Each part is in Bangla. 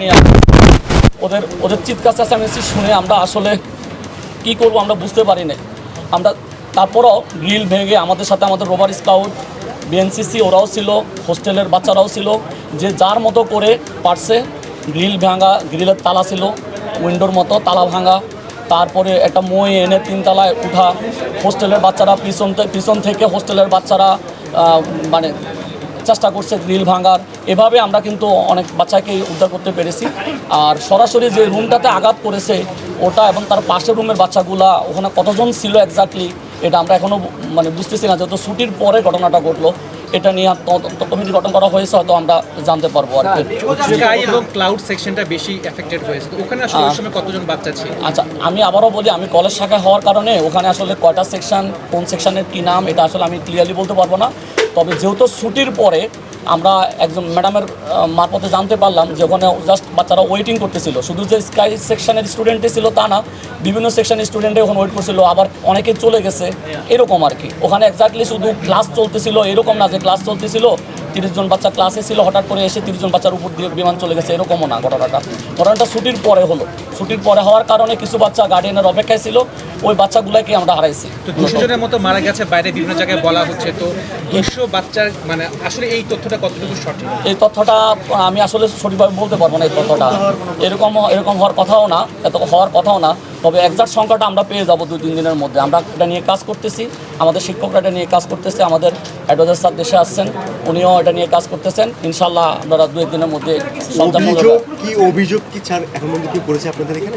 নিয়ে ওদের ওদের চিৎকার চেঁচামেচি শুনে আমরা আসলে কি করব আমরা বুঝতে পারি না আমরা তারপরও গ্রিল ভেঙে আমাদের সাথে আমাদের রোবার স্কাউট, বিএনসিসি ওরাও ছিল, হোস্টেলের বাচ্চারাও ছিল, যে যার মতো করে পারছে গ্রিল ভাঙা, গ্রিলের তালা ছিল, উইন্ডোর মতো তালা ভাঙা, তারপরে একটা মই এনে তিনতলায় উঠা, হোস্টেলের বাচ্চারা পিছন পিছন থেকে হোস্টেলের বাচ্চারা মানে চেষ্টা করছে গ্রিল ভাঙার। এভাবে আমরা কিন্তু অনেক বাচ্চাকে উদ্ধার করতে পেরেছি। আর সরাসরি যে রুমটাতে আঘাত করেছে ওটা এবং তার পাশের রুমের বাচ্চাগুলা ওখানে কতজন ছিল এক্স্যাক্টলি এটা আমরা এখনও মানে বুঝতেছি না যেহেতু ছুটির পরে ঘটনাটা ঘটলো। এটা নিয়ে কমিটি গঠন করা হয়েছে হয়তো আমরা জানতে পারব আর কি। স্কাই এবং ক্লাউড সেকশনটা বেশি এফেক্টেড হয়েছে। ওখানে আসলে ওই সময় কতজন বাচ্চা ছিল? আচ্ছা আমি আবারও বলি আমি কলেজ শাখায় হওয়ার কারণে ওখানে আসলে কয়টা সেকশন কোন সেকশনের কী নাম এটা আসলে আমি ক্লিয়ারলি বলতে পারব না। তবে যেহেতু ছুটির পরে আমরা একজন ম্যাডামের মারফতে জানতে পারলাম যে ওখানে জাস্ট বাচ্চারা ওয়েটিং করতেছিল। শুধু যে স্কাই সেকশনের স্টুডেন্টই ছিল তা না, বিভিন্ন সেকশনের স্টুডেন্টে ওখানে ওয়েট করছিল, আবার অনেকে চলে গেছে, এরকম আর কি। ওখানে এক্স্যাক্টলি শুধু ক্লাস চলতেছিল, এরকম না যে ক্লাস চলতেছিল তিরিশ জন বাচ্চা ক্লাসে ছিল হঠাৎ করে এসে তিরিশ জন বাচ্চার উপর দিয়ে বিমান চলে গেছে এরকমও না ঘটনাটা। ঘটনাটা ছুটির পরে হলো। ছুটির পরে হওয়ার কারণে কিছু বাচ্চা গার্ডিয়ানের অপেক্ষায় ছিল ওই বাচ্চাগুলোকে আমরা হারাইছি। তো দুশো জনের মতো মারা গেছে বাইরে বিভিন্ন জায়গায় বলা হচ্ছে তো দুশো বাচ্চার মানে আসলে এই তথ্যটা কতটুকু সঠিক? এই তথ্যটা আমি আসলে সঠিকভাবে বলতে পারব না এই তথ্যটা। এরকম এরকম হওয়ার কথাও না এত হওয়ার কথাও না। তবে একজাক্ট সংখ্যাটা আমরা পেয়ে যাব দুই তিন দিনের মধ্যে। আমরা এটা নিয়ে কাজ করতেছি আমাদের শিক্ষকরা এটা নিয়ে কাজ করতেছে আমাদের অ্যাডভাইজার স্যার দেশে আসছেন উনিও এটা নিয়ে কাজ করতেছেন। ইনশাল্লাহ আপনারা দুই দিনের মধ্যে কি অভিযোগ কি ছাড় এখন কি করেছে আপনাদের এখানে?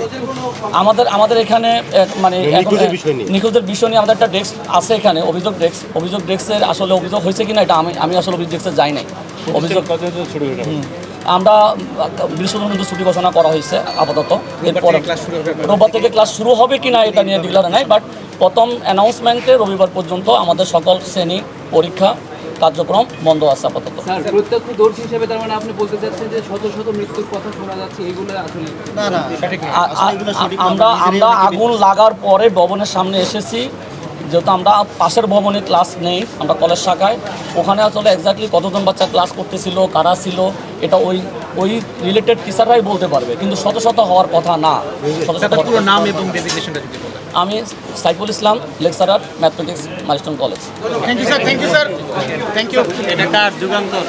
আমাদের আমাদের এখানে এক মানে নিখোঁজের বিষয় নিয়ে। নিখোঁজের বিষয় নিয়ে আমাদের একটা ডেস্ক আছে এখানে অভিযোগ ডেস্ক। অভিযোগ ডেস্কের আসলে অভিযোগ হয়েছে কিনা এটা আমি আমি আসলে অভিযোগ ডেস্কে যাই নাই। অভিযোগ। আমরা বৃহস্পতিবার কিন্তু ছুটি ঘোষণা করা হয়েছে আপাতত। এরপরে ক্লাস শুরু হবে রোববার থেকে। ক্লাস শুরু হবে কি না এটা নিয়ে ডিক্লার নাই বাট প্রথম অ্যানাউন্সমেন্টে রবিবার পর্যন্ত আমাদের সকল শ্রেণি পরীক্ষা কার্যক্রম বন্ধ আছে আপাতত। প্রত্যক্ষদর্শী হিসেবে তার মানে আপনি বলতে চাচ্ছেন যে শত শত মৃত্যুর কথা শোনা যাচ্ছে এগুলো আসলে আমরা আমরা আগুন লাগার পরে ভবনের সামনে এসেছি যেহেতু আমরা পাশের ভবনে ক্লাস নেই আমরা কলেজ শাখায় ওখানে আসলে এক্স্যাক্টলি কতজন বাচ্চা ক্লাস করতেছিল কারা ছিল এটা ওই ওই রিলেটেড টিচাররাই বলতে পারবে কিন্তু শত শত হওয়ার কথা না। শত শত তার হওয়ার পুরো নাম এবং ডেজিগনেশনটা যদি আমি Saiful Islam lecturer mathematics milestone college thank you sir thank you sir thank you এটা কার যুগান্তর?